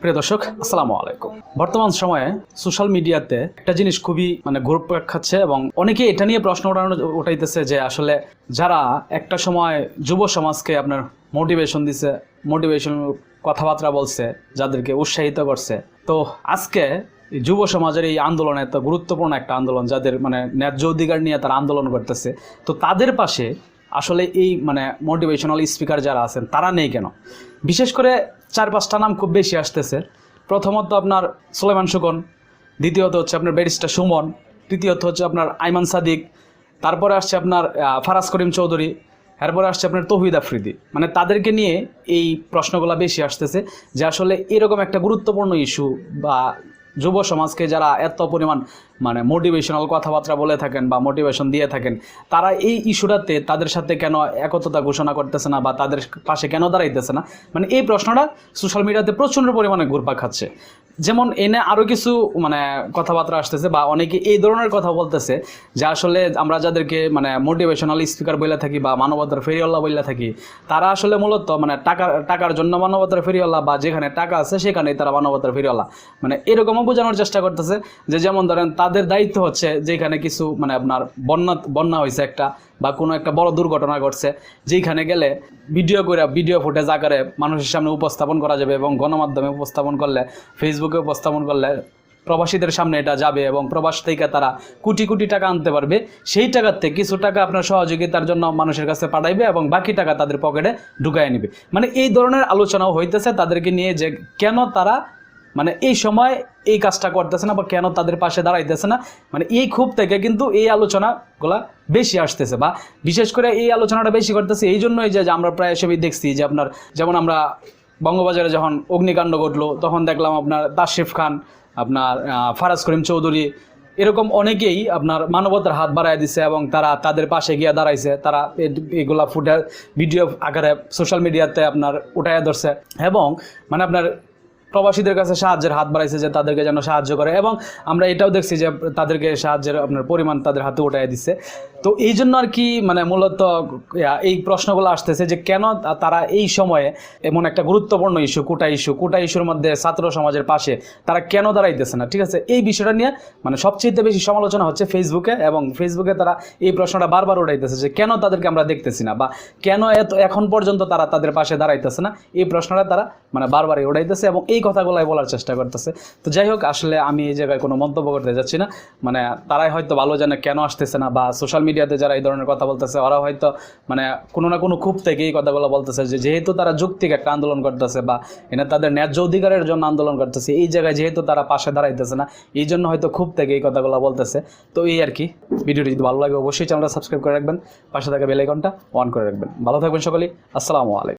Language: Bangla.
প্রিয় দর্শক, আসসালামু আলাইকুম। বর্তমান সময়ে সোশ্যাল মিডিয়াতে একটা জিনিস খুবই মানে ঘুরপাক খাচ্ছে এবং অনেকে এটা নিয়ে প্রশ্ন ওঠানো উঠাইতেছে যে আসলে যারা একটা সময় যুব সমাজকে আপনার মোটিভেশন দিছে মোটিভেশন কথাবার্তা বলছে, যাদেরকে উৎসাহিত করছে। তো আজকে যুব সমাজের এই আন্দোলন এত গুরুত্বপূর্ণ একটা আন্দোলন, যাদের মানে ন্যায্য অধিকার নিয়ে তারা আন্দোলন করতেছে। তো তাদের পাশে আসলে এই মানে মোটিভেশনাল স্পিকার যারা আছেন, তারা নেই কেন? বিশেষ করে চার পাঁচটা নাম খুব বেশি আসতেছে। প্রথমত আপনার সুলেমান সুকন দ্বিতীয়ত হচ্ছে আপনার ব্যারিস্টার সুমন, তৃতীয়ত হচ্ছে আপনার আইমান সাদিক, তারপরে আসছে আপনার ফারাজ করিম চৌধুরী, এরপরে আসছে আপনার তহিদ আফ্রিদি। মানে তাদেরকে নিয়ে এই প্রশ্নগুলো বেশি আসতেছে যে আসলে এরকম একটা গুরুত্বপূর্ণ ইস্যু বা যুব সমাজকে যারা এত পরিমাণ মানে মোটিভেশনাল কথাবার্তা বলে থাকেন বা মোটিভেশন দিয়ে থাকেন, তারা এই ইস্যুটাতে তাদের সাথে কেন একতা ঘোষণা করতেছে না বা তাদের পাশে কেন দাঁড়াইতেছে না? মানে এই প্রশ্নটা সোশ্যাল মিডিয়াতে প্রচণ্ড পরিমাণে ঘুরপা খাচ্ছে। যেমন এনে আরও কিছু মানে কথাবার্তা আসতেছে বা অনেকে এই ধরনের কথা বলতেছে যে আসলে আমরা যাদেরকে মানে মোটিভেশনাল স্পিকার বলে থাকি বা মানবতার ফেরিওয়াল্লা বলে থাকি, তারা আসলে মূলত মানে টাকার টাকার জন্য মানবতার ফেরিওয়াল্লা বা যেখানে টাকা আছে সেখানেই তারা মানবতার ফেরিওয়াল্লা মানে এরকমও বোঝানোর চেষ্টা করতেছে যে যেমন ধরেন তাদের দায়িত্ব হচ্ছে যেখানে কিছু মানে আপনার বন্যা বন্যা হয়েছে একটা বা কোনো একটা বড় দুর্ঘটনা ঘটছে যেখানে গেলে ভিডিও করে ভিডিও ফুটেজ আকারে মানুষের সামনে উপস্থাপন করা যাবে এবং গণমাধ্যমে উপস্থাপন করলে ফেসবুকে উপস্থাপন করলে প্রবাসীদের সামনে এটা যাবে এবং প্রবাস থেকে তারা কোটি কোটি টাকা আনতে পারবে। সেই টাকার থেকে কিছু টাকা আপনার সহযোগিতার জন্য মানুষের কাছে পাঠাইবে এবং বাকি টাকা তাদের পকেটে ঢুকাই নেবে। মানে এই ধরনের আলোচনাও হইতেছে তাদেরকে নিয়ে যে কেন তারা মানে এই সময় এই কাজটা করতেছে না বা কেন তাদের পাশে দাঁড়াইতেছে না? মানে এই ক্ষোভ থেকে কিন্তু এই আলোচনাগুলা বেশি আসতেছে বা বিশেষ করে এই আলোচনাটা বেশি করতেছে এই জন্যই যে আমরা প্রায় সবই দেখছি যে আপনার যেমন আমরা বঙ্গবাজারে যখন অগ্নিকাণ্ড ঘটলো, তখন দেখলাম আপনার তাশরিফ খান, আপনার ফারাজ করিম চৌধুরী এরকম অনেকেই আপনার মানবতার হাত বাড়ায় দিছে এবং তারা তাদের পাশে গিয়ে দাঁড়াইছে। তারা এগুলা ফুটে ভিডিও আকারে সোশ্যাল মিডিয়াতে আপনার উঠায় ধরছে। এবং মানে আপনার প্রবাসীদের কাছে সাহায্যের হাত বাড়াইছে যে তাদেরকে যেন সাহায্য করে এবং আমরা এটাও দেখছি যে তাদেরকে সাহায্যের আপনার পরিমাণ তাদের হাতে উঠাই দিচ্ছে তো এই জন্য আর কি মানে মূলত এই প্রশ্নগুলো আসতেছে যে কেন তারা এই সময়ে এমন একটা গুরুত্বপূর্ণ ইস্যু, কোটা ইস্যু, কোটা ইস্যুর মধ্যে ছাত্র সমাজের পাশে তারা কেন দাঁড়াইতেছে না? ঠিক আছে, এই বিষয়টা নিয়ে মানে সবচেয়ে বেশি সমালোচনা হচ্ছে ফেসবুকে এবং ফেসবুকে তারা এই প্রশ্নটা বারবার উঠাইতেছে যে কেন তাদেরকে আমরা দেখতেছি না বা কেন এত, এখন পর্যন্ত তারা তাদের পাশে দাঁড়াইতেছে না? এই প্রশ্নটা তারা মানে বারবারই উঠাইতেছে এবং এই কথাগুলাই বলার চেষ্টা করতেছে। তো যাই হোক, আসলে আমি এই জায়গায় কোনো মন্তব্য করতে যাচ্ছি না। মানে তারাই হয়তো ভালো জানে কেন আসতেছে না, বা সোশ্যাল মিডিয়াতে যারা এই ধরনের কথা বলতেছে ওরা হয়তো মানে কোনো না কোনো খুব থেকে এই কথাগুলো বলতেছে যে, যেহেতু তারা যুক্তিক একটা আন্দোলন করতেছে, বা এনে তাদের ন্যায্য অধিকারের জন্য আন্দোলন করতেছে, এই জায়গায় যেহেতু তারা পাশে দাঁড়াইতেছে না, এই জন্য হয়তো খুব থেকে এই কথাগুলো বলতেছে। তো এই আর কি, ভিডিওটি যদি ভালো লাগে, অবশ্যই চ্যানেলটা সাবস্ক্রাইব করে রাখবেন, পাশে থাকা বেলাইকনটা অন করে রাখবেন। ভালো থাকবেন সকলেই, আসসালামু আলাইকুম।